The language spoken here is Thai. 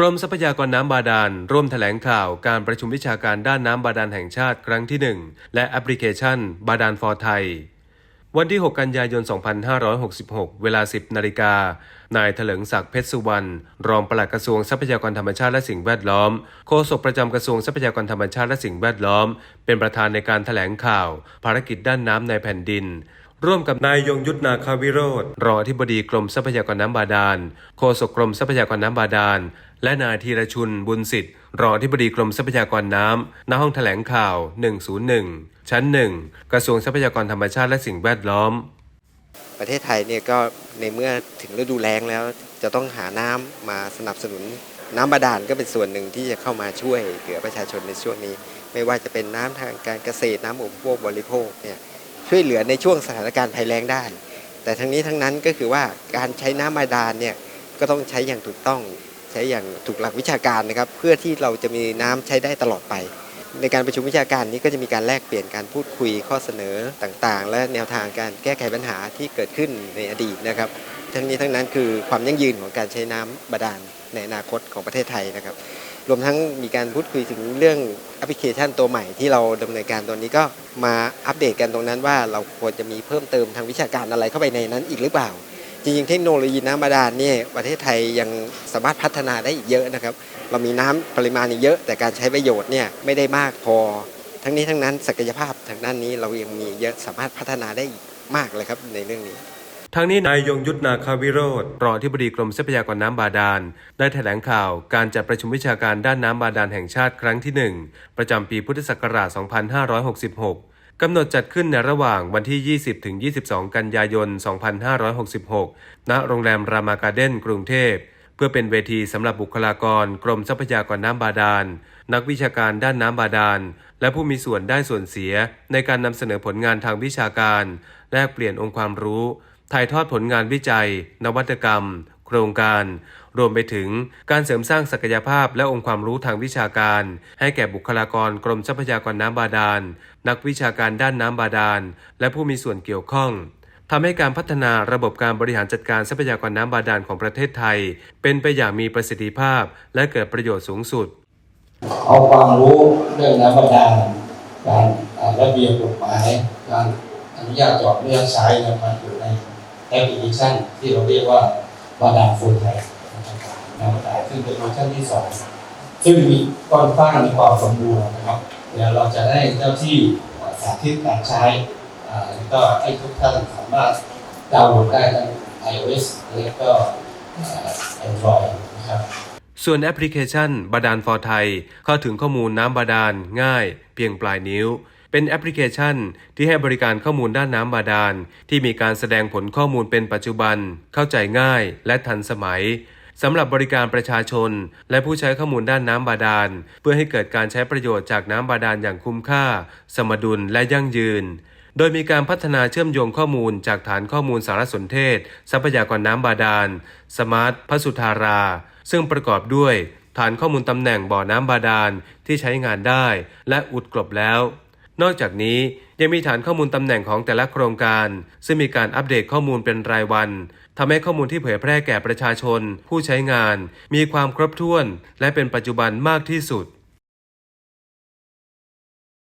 กรมทรัพยากรน้ำบาดาล ร่วมแถลงข่าวการประชุมวิชาการด้านน้ำบาดาลแห่งชาติครั้งที่ 1 และแอปพลิเคชัน บาดาลฟอร์ไทย วันที่ 6 กันยายน 2566 เวลา 10 นาฬิกา นายเถลิงศักดิ์เพชรสุวรรณ รองปลัดกระทรวงทรัพยากรธรรมชาติและสิ่งแวดล้อม โฆษกประจำกระทรวงทรัพยากรธรรมชาติและสิ่งแวดล้อม เป็นประธานในการแถลงข่าว ภารกิจด้านน้ำในแผ่นดิน ร่วมกับนายยงยุทธนาคาวิโรธรองอธิบดีกรมทรัพยากรน้ำบาดาลโฆษกกรมทรัพยากรน้ำบาดาล และนายธีรชุนบุญสิทธิ์รองอธิบดีกรมทรัพยากรน้ำณห้องแถลงข่าว 101 ชั้น 1 กระทรวงทรัพยากรธรรมชาติและสิ่งแวดล้อม ประเทศไทยเนี่ยก็ในเมื่อถึงฤดูแล้งแล้ว จะต้องหาน้ำมาสนับสนุนน้ำบาดาลก็เป็นส่วนหนึ่งที่จะเข้ามาช่วยเหลือประชาชนในช่วงนี้ ไม่ว่าจะเป็นน้ำทางการเกษตรน้ำอุปโภคบริโภคเนี่ย ช่วยเหลือในช่วงสถานการณ์ภัยแล้งได้ แต่ทั้งนี้ทั้งนั้นก็คือว่าการใช้น้ำบาดาลเนี่ยก็ต้องใช้อย่างถูกต้องใช้อย่างถูกหลักวิชาการนะครับ เพื่อที่เราจะมีน้ำใช้ได้ตลอดไป ในการประชุมวิชาการนี้ก็จะมีการแลกเปลี่ยนการพูดคุยข้อเสนอต่างๆ และแนวทางการแก้ไขปัญหาที่เกิดขึ้นในอดีตนะครับ ทั้งนี้ทั้งนั้นคือความยั่งยืนของการใช้น้ำบาดาลในอนาคตของประเทศไทยนะครับ รวมทั้งมีการพูดคุยถึงเรื่องแอปพลิเคชันตัวใหม่ที่เราดำเนินการตัวนี้ก็มาอัปเดตกันตรงนั้นว่าเราควรจะมีเพิ่มเติมทางวิชาการอะไรเข้าไปในนั้นอีกหรือเปล่า จริงๆ เทคโนโลยีน้ำบาดาลเนี่ยประเทศไทยยังสามารถพัฒนาได้อีกเยอะนะครับ เรามีน้ำปริมาณอีกเยอะ แต่การใช้ประโยชน์เนี่ยไม่ได้มากพอ ทั้งนี้ทั้งนั้นศักยภาพทางด้านนี้เรายังมีเยอะสามารถพัฒนาได้อีกมากเลยครับในเรื่องนี้ ทั้งนี้นายยงยุทธนาคาวิโรธรองอธิบดีกรมทรัพยากรน้ำบาดาล ได้แถลงข่าวการจัดประชุมวิชาการด้านน้ำบาดาลแห่งชาติครั้งที่ 1 ประจำปีพุทธศักราช 2566 กำหนดจัดขึ้นในระหว่างวันที่ 20 ถึง 22 กันยายน 2566 ณ โรงแรมรามาการ์เด้นกรุงเทพเพื่อเป็นเวทีสำหรับบุคลากร กรมทรัพยากรน้ำบาดาล นักวิชาการด้านน้ำบาดาล และผู้มีส่วนได้ส่วนเสียในการนำเสนอผลงานทางวิชาการ แลกเปลี่ยนองค์ความรู้ ถ่ายทอดผลงานวิจัย นวัตกรรม โครงการ รวมไปถึงการเสริมสร้างศักยภาพและองค์ความรู้ทางวิชาการ ให้แก่บุคลากรกรมทรัพยากรน้ำบาดาล นักวิชาการด้านน้ำบาดาล และผู้มีส่วนเกี่ยวข้องทำให้การพัฒนาระบบการบริหารจัดการทรัพยากรน้ำบาดาลของประเทศไทย เป็นไปอย่างมีประสิทธิภาพ และเกิดประโยชน์สูงสุด เอาความรู้เรื่องน้ำบาดาลการระเบียบกฎหมาย การอนุญาตจอนุญาตใช้เนี่ยมาอยู่ใน แอปพลิเคชันที่เราเรียกว่าบาดาลฟูลไทยน้ำบาดาลซึ่งเป็นเวอร์ชันที่สองซึ่งมีค่อนข้างมีความสมบูรณ์นะครับเดี๋ยวเราจะให้เจ้าที่สาธิตการใช้แล้วก็ให้ทุกท่านสามารถดาวน์โหลดได้ทั้ง iOS และก็ Android นะครับส่วนแอปพลิเคชันบาดาลฟอร์ไทยเข้าถึงข้อมูลน้ำบาดาลง่าย เพียงปลายนิ้ว เป็นแอปพลิเคชัน ที่ให้บริการข้อมูลด้านน้ำบาดาล ที่มีการแสดงผลข้อมูลเป็นปัจจุบัน เข้าใจง่ายและทันสมัยสำหรับบริการประชาชน และผู้ใช้ข้อมูลด้านน้ำบาดาล เพื่อให้เกิดการใช้ประโยชน์จากน้ำบาดาลอย่างคุ้มค่า สมดุลและยั่งยืน โดยมีการพัฒนาเชื่อมโยงข้อมูลจากฐานข้อมูลสารสนเทศ ทรัพยากรน้ำบาดาล สมาร์ทพสุธารา ซึ่งประกอบด้วย ฐานข้อมูลตำแหน่งบ่อน้ำบาดาลที่ใช้งานได้ และอุดกลบแล้ว นอกจากนี้ยังมีฐานข้อมูลตำแหน่งของแต่ละโครงการ ซึ่งมีการอัปเดตข้อมูลเป็นรายวันทำให้ข้อมูลที่เผยแพร่แก่ประชาชน ผู้ใช้งาน มีความครบถ้วน และเป็นปัจจุบันมากที่สุด